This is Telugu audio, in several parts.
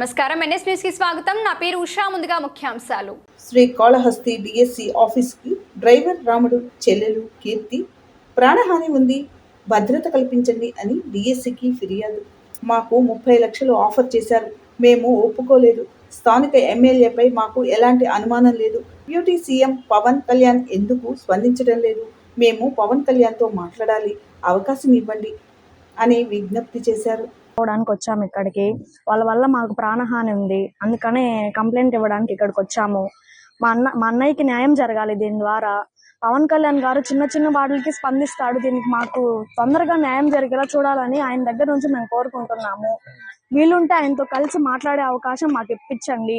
నమస్కారం. ఎన్ఎస్ న్యూస్కి స్వాగతం. నా పేరు ఉషా. ముందుగా ముఖ్యాంశాలు. శ్రీ కాళహస్తి డిఎస్సి ఆఫీస్కి డ్రైవర్ రాముడు చెల్లెలు కీర్తి ప్రాణహాని ఉంది భద్రత కల్పించండి అని డిఎస్సికి ఫిర్యాదు. మాకు ముప్పై లక్షలు ఆఫర్ చేశారు. మేము ఒప్పుకోలేదు. స్థానిక ఎమ్మెల్యేపై మాకు ఎలాంటి అనుమానం లేదు. బ్యూటీ సీఎం పవన్ కళ్యాణ్ ఎందుకు స్పందించడం లేదు? మేము పవన్ కళ్యాణ్తో మాట్లాడాలి. అవకాశం ఇవ్వండి అని విజ్ఞప్తి చేశారు. పోవడానికి వచ్చాము ఇక్కడికి. వాళ్ళ వల్ల మాకు ప్రాణహాని ఉంది. అందుకనే కంప్లైంట్ ఇవ్వడానికి ఇక్కడికి వచ్చాము. మా అన్న మా అన్నయ్యకి న్యాయం జరగాలి దీని ద్వారా. పవన్ కళ్యాణ్ గారు చిన్న చిన్న వాటికి స్పందిస్తాడు. దీనికి మాకు తొందరగా న్యాయం జరిగేలా చూడాలని ఆయన దగ్గర నుంచి మేము కోరుకుంటున్నాము. వీలుంటే ఆయనతో కలిసి మాట్లాడే అవకాశం మాకు ఇప్పించండి.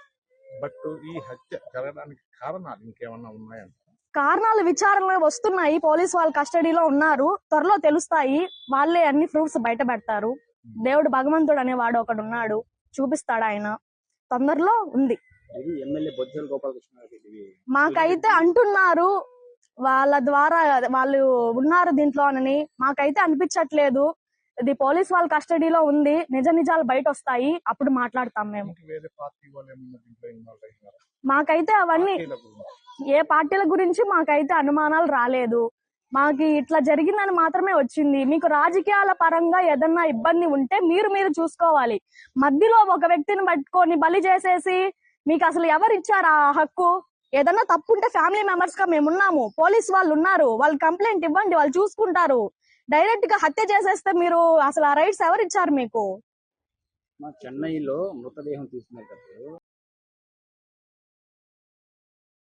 బట్ ఈ హత్య జరగడానికి కారణాలు ఇంకేమన్నా ఉన్నాయంట? కారణాలు విచారణలో వస్తున్నాయి. పోలీస్ వాళ్ళ కస్టడీలో ఉన్నారు. త్వరలో తెలుస్తాయి. వాళ్ళే అన్ని ప్రూఫ్స్ బయట పెడతారు. దేవుడు భగవంతుడు అనేవాడు ఒకడు ఉన్నాడు. చూపిస్తాడు ఆయన. తొందరలో ఉంది. మాకైతే అంటున్నారు. వాళ్ళ ద్వారా వాళ్ళు ఉన్నారు దీంట్లో అని. మాకైతే అనిపించట్లేదు. ఇది పోలీస్ వాళ్ళ కస్టడీలో ఉంది. నిజ నిజాలు బయట వస్తాయి అప్పుడు మాట్లాడతాం మేము. మాకైతే అవన్నీ. ఏ పార్టీల గురించి మాకైతే అనుమానాలు రాలేదు. మాకు ఇట్లా జరిగిందని మాత్రమే వచ్చింది. మీకు రాజకీయాల పరంగా ఏదన్నా ఇబ్బంది ఉంటే మీరు మీరు చూసుకోవాలి. మధ్యలో ఒక వ్యక్తిని పట్టుకొని బలి చేసేసి మీకు అసలు ఎవరు ఇచ్చారు ఆ హక్కు? ఏదన్నా తప్పు ఉంటే ఫ్యామిలీ మెంబర్స్గా మేము ఉన్నాము పోలీస్ వాళ్ళు ఉన్నారు వాళ్ళు కంప్లైంట్ ఇవ్వండి. వాళ్ళు చూసుకుంటారు. డైరెక్ట్గా హత్య చేసేస్తే మీరు అసలు ఆ రైట్స్ ఎవరు ఇచ్చారు మీకు? మా చెన్నైలో మృతదేహం తీసుకునేటప్పుడు